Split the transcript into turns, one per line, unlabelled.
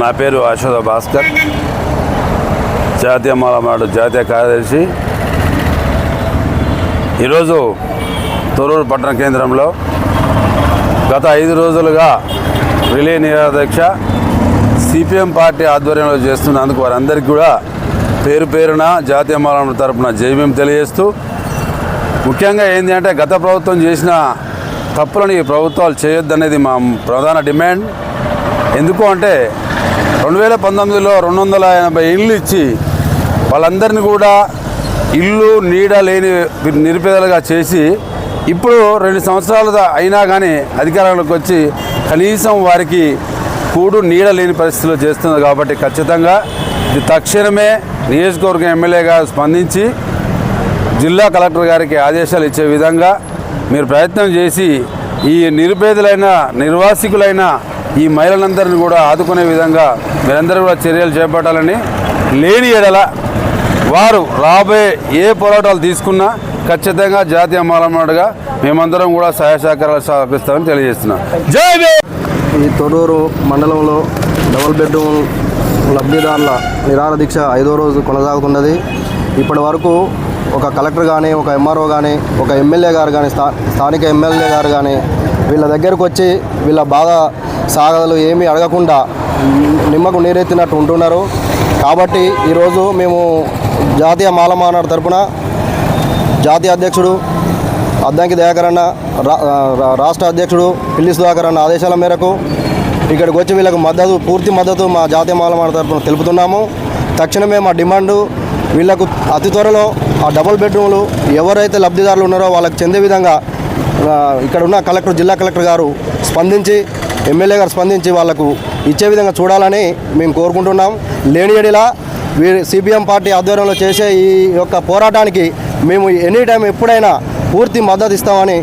నా పేరు అశోక భాస్కర్. జాతీయ మాలమాడు జాతీయ కార్యదర్శి. ఈరోజు తొరూరు పట్టణ కేంద్రంలో గత ఐదు రోజులుగా రిలే నిరాధ్యక్ష సిపిఎం పార్టీ ఆధ్వర్యంలో చేస్తున్నందుకు వారందరికీ కూడా పేరు పేరున జాతీయ మాలమాడు తరపున జైవ్యం తెలియజేస్తూ ముఖ్యంగా ఏంటి అంటే గత ప్రభుత్వం చేసిన తప్పులను ఈ ప్రభుత్వాలు చేయొద్దనేది మా ప్రధాన డిమాండ్. ఎందుకు అంటే రెండు వేల పంతొమ్మిదిలో రెండు వందల ఎనభై ఇళ్ళు ఇచ్చి వాళ్ళందరినీ కూడా ఇల్లు నీడ లేని నిరుపేదలుగా చేసి ఇప్పుడు రెండు సంవత్సరాలు అయినా కానీ అధికారంలోకి వచ్చి కనీసం వారికి కూడు నీడ లేని పరిస్థితిలో చేస్తుంది కాబట్టి ఖచ్చితంగా ఇది తక్షణమే నియోజకవర్గ ఎమ్మెల్యేగా స్పందించి జిల్లా కలెక్టర్ గారికి ఆదేశాలు ఇచ్చే విధంగా మీరు ప్రయత్నం చేసి ఈ నిరుపేదలైన నిర్వాసికులైన ఈ మహిళలందరినీ కూడా ఆదుకునే విధంగా మీరందరూ కూడా చర్యలు చేపట్టాలని లేని ఎడల వారు రాబోయే ఏ పోరాటాలు తీసుకున్నా ఖచ్చితంగా జాతీయ మాలమాడుగా మేమందరం కూడా సహాయ సహకారాలు సమర్పిస్తామని తెలియజేస్తున్నాం.
ఈ తొడూరు మండలంలో డబుల్ బెడ్రూమ్ లబ్ధిదారుల నిరాహార దీక్ష ఐదో రోజు కొనసాగుతున్నది. ఇప్పటి వరకు ఒక కలెక్టర్ కానీ ఒక ఎంఆర్ఓ కానీ ఒక ఎమ్మెల్యే గారు కానీ స్థా స్థానిక ఎమ్మెల్యే గారు కానీ వీళ్ళ దగ్గరకు వచ్చి వీళ్ళ బాధ సాగలు ఏమీ అడగకుండా నిమ్మకు నీరెత్తినట్టు ఉంటున్నారు. కాబట్టి ఈరోజు మేము జాతీయ మాలమానాడు తరపున జాతీయ అధ్యక్షుడు అద్దంకి దయాకరన్న రా- రాష్ట్ర అధ్యక్షుడు పిల్లి సుధాకర్ అన్న ఆదేశాల మేరకు ఇక్కడికి వచ్చి వీళ్ళకు మద్దతు పూర్తి మద్దతు మా జాతీయ మాలమాన తరపున తెలుపుతున్నాము. తక్షణమే మా డిమాండు వీళ్ళకు అతి త్వరలో ఆ డబుల్ బెడ్రూమ్లు ఎవరైతే లబ్ధిదారులు ఉన్నారో వాళ్ళకి చెందే విధంగా ఇక్కడ ఉన్న కలెక్టర్ జిల్లా కలెక్టర్ గారు స్పందించి ఎమ్మెల్యే గారు స్పందించి వాళ్ళకు ఇచ్చే విధంగా చూడాలని మేము కోరుకుంటున్నాం. లేని ఎడిలా సిపిఎం పార్టీ ఆధ్వర్యంలో చేసే ఈ యొక్క పోరాటానికి మేము ఎనీ టైం ఎప్పుడైనా పూర్తి మద్దతు ఇస్తామని